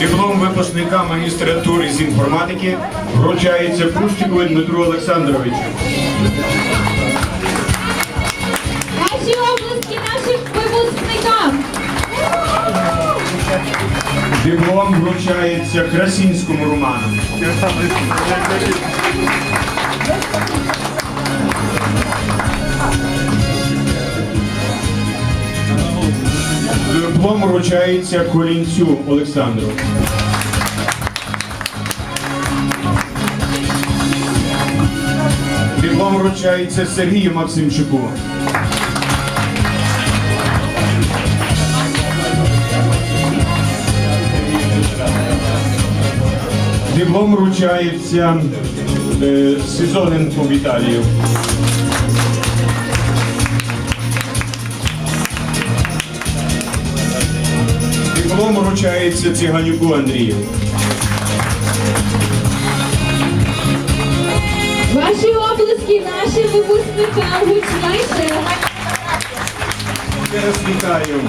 Диплом випускника магістратури з інформатики вручається Пущикову Дмитру Олександровичу. Наші обласки нашим випускникам. Диплом вручається Красінському Роману. Диплом вручається Колінцю Олександру. Диплом вручається Сергію Максимчуку. Диплом вручається е, Сизоненку Віталію. Диплом вручається Циганюку Андрію. Ваші облески нашим випускникам гучніше. Ще раз вітаю